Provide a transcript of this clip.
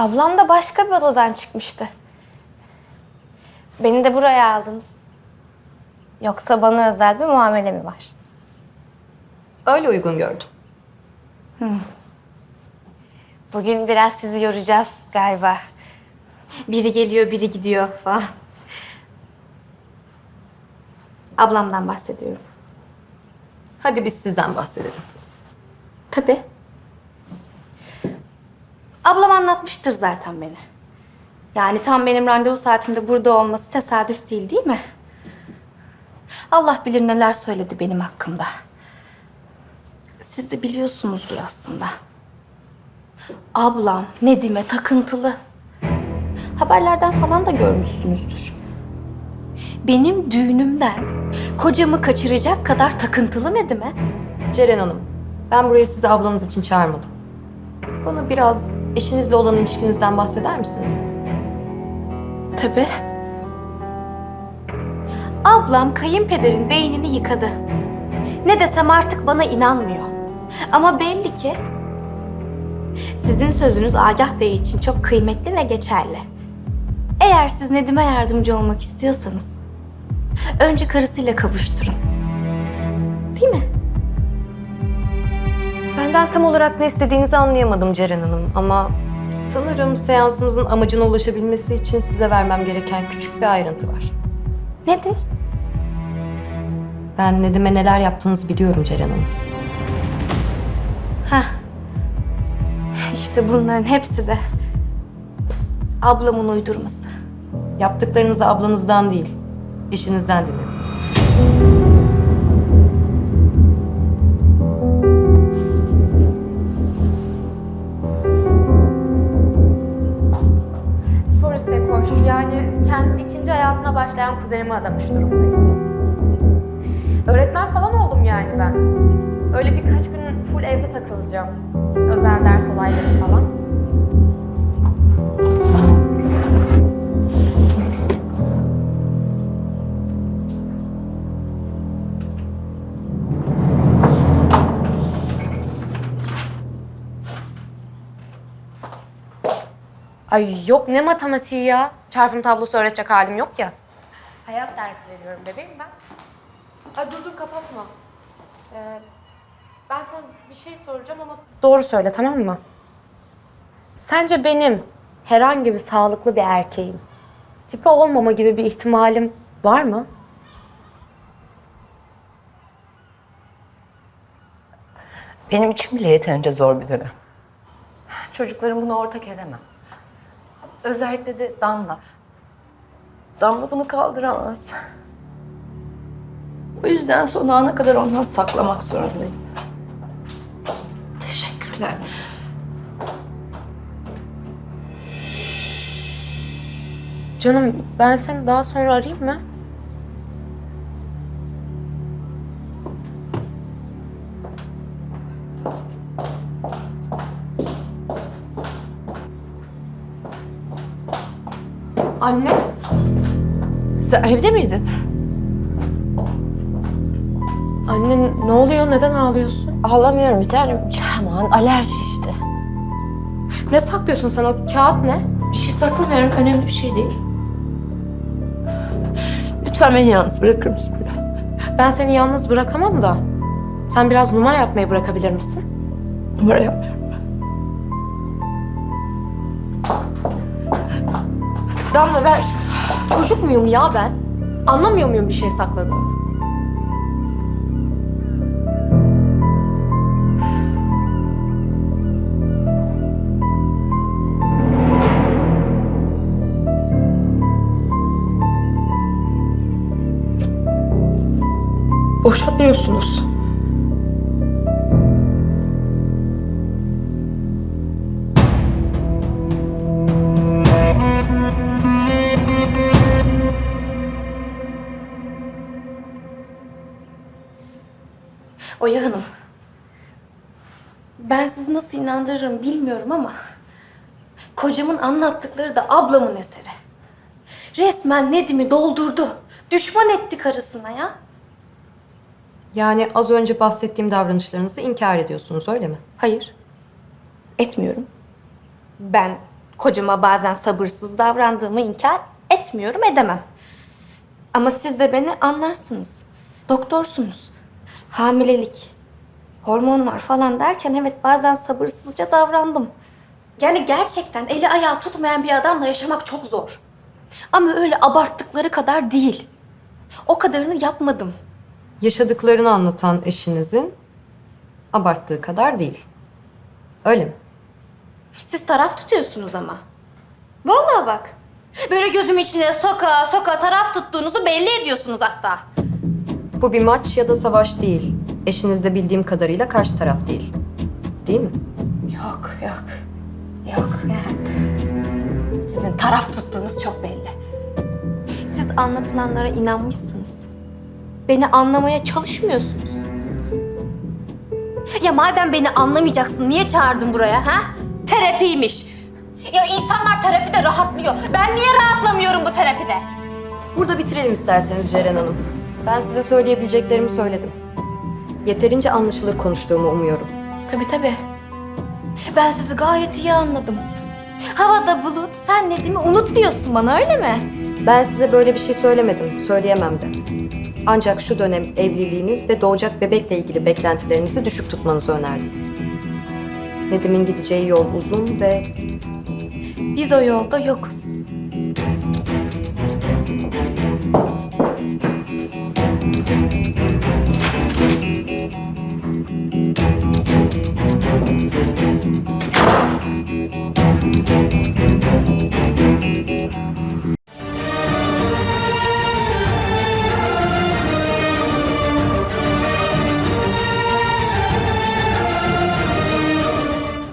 Ablam da başka bir odadan çıkmıştı. Beni de buraya aldınız. Yoksa bana özel bir muamele mi var? Öyle uygun gördüm. Bugün biraz sizi yoracağız galiba. Biri geliyor, biri gidiyor falan. Ablamdan bahsediyorum. Hadi biz sizden bahsedelim. Tabii. Ablam anlatmıştır zaten beni. Yani tam benim randevu saatimde burada olması tesadüf değil değil mi? Allah bilir neler söyledi benim hakkımda. Siz de biliyorsunuzdur aslında. Ablam Nedim'e takıntılı. Haberlerden falan da görmüşsünüzdür. Benim düğünümden kocamı kaçıracak kadar takıntılı Nedim'e. Ceren Hanım, ben buraya sizi ablanız için çağırmadım. Bana biraz eşinizle olan ilişkinizden bahseder misiniz? Tabii. Ablam kayınpederin beynini yıkadı. Ne desem artık bana inanmıyor. Ama belli ki sizin sözünüz Agah Bey için çok kıymetli ve geçerli. Eğer siz Nedim'e yardımcı olmak istiyorsanız önce karısıyla kavuşturun. Değil mi? Benden tam olarak ne istediğinizi anlayamadım Ceren Hanım ama sanırım seansımızın amacına ulaşabilmesi için size vermem gereken küçük bir ayrıntı var. Nedir? Ben Nedim'e neler yaptığınızı biliyorum Ceren Hanım. Heh. İşte bunların hepsi de ablamın uydurması. Yaptıklarınızı ablanızdan değil, eşinizden dinledim. Başlayan kuzenime adamış durumdayım. Öğretmen falan oldum yani ben. Öyle birkaç gün full evde takılacağım. Özel ders olayları falan. Ay yok ne matematiği ya. Çarpım tablosu öğretecek halim yok ya. Hayat dersi veriyorum bebeğim ben. Ay dur dur kapatma. Ee, ben sana bir şey soracağım ama doğru söyle tamam mı? Sence benim herhangi bir sağlıklı bir erkeğim tipi olmama gibi bir ihtimalim var mı? Benim için bile yeterince zor bir dönem. Çocuklarım bunu ortak edemem. Özellikle de Damla. Damla bunu kaldıramaz. O yüzden son ana kadar ondan saklamak zorundayım. Teşekkürler. Canım ben seni daha sonra arayayım mı? Anne. Sen evde miydin? Anne ne oluyor? Neden ağlıyorsun? Ağlamıyorum bir tanem. Aman alerji işte. Ne saklıyorsun sen? O kağıt ne? Bir şey saklamıyorum. Önemli bir şey değil. Lütfen beni yalnız bırakır mısın biraz? Ben seni yalnız bırakamam da. Sen biraz numara yapmayı bırakabilir misin? Numara yapmıyorum. Damla ver şunu. Çocuk muyum ya ben? Anlamıyor muyum bir şey sakladığını? Boşanıyorsunuz. Oya Hanım. Ben sizi nasıl inandırırım bilmiyorum ama... ...kocamın anlattıkları da ablamın eseri. Resmen Nedim'i doldurdu. Düşman etti karısına ya. Yani az önce bahsettiğim davranışlarınızı inkar ediyorsunuz öyle mi? Hayır. Etmiyorum. Ben Kocama bazen sabırsız davrandığımı inkar etmiyorum, edemem. Ama siz de beni anlarsınız. Doktorsunuz. Hamilelik, hormonlar falan derken evet bazen sabırsızca davrandım. Yani gerçekten eli ayağı tutmayan bir adamla yaşamak çok zor. Ama öyle abarttıkları kadar değil. O kadarını yapmadım. Yaşadıklarını anlatan eşinizin abarttığı kadar değil. Öyle mi? Siz taraf tutuyorsunuz ama. Vallahi bak. Böyle gözüm içine soka soka taraf tuttuğunuzu belli ediyorsunuz hatta. Bu bir maç ya da savaş değil. Eşiniz de bildiğim kadarıyla karşı taraf değil. Değil mi? Yok yok. Yok yani. Sizin taraf tuttuğunuz çok belli. Siz anlatılanlara inanmışsınız. Beni anlamaya çalışmıyorsunuz. Ya madem beni anlamayacaksın niye çağırdın buraya ha? Terapiymiş. Ya insanlar terapide rahatlıyor. Ben niye rahatlamıyorum bu terapide? Burada bitirelim isterseniz Ceren Hanım. Ben size söyleyebileceklerimi söyledim. Yeterince anlaşılır konuştuğumu umuyorum. Tabii tabii. Ben sizi gayet iyi anladım. Havada bulut, sen Nedim'i unut diyorsun bana öyle mi? Ben size böyle bir şey söylemedim, söyleyemem de. Ancak şu dönem evliliğiniz ve doğacak bebekle ilgili beklentilerinizi düşük tutmanızı önerdim. Nedim'in gideceği yol uzun ve Biz o yolda yokuz.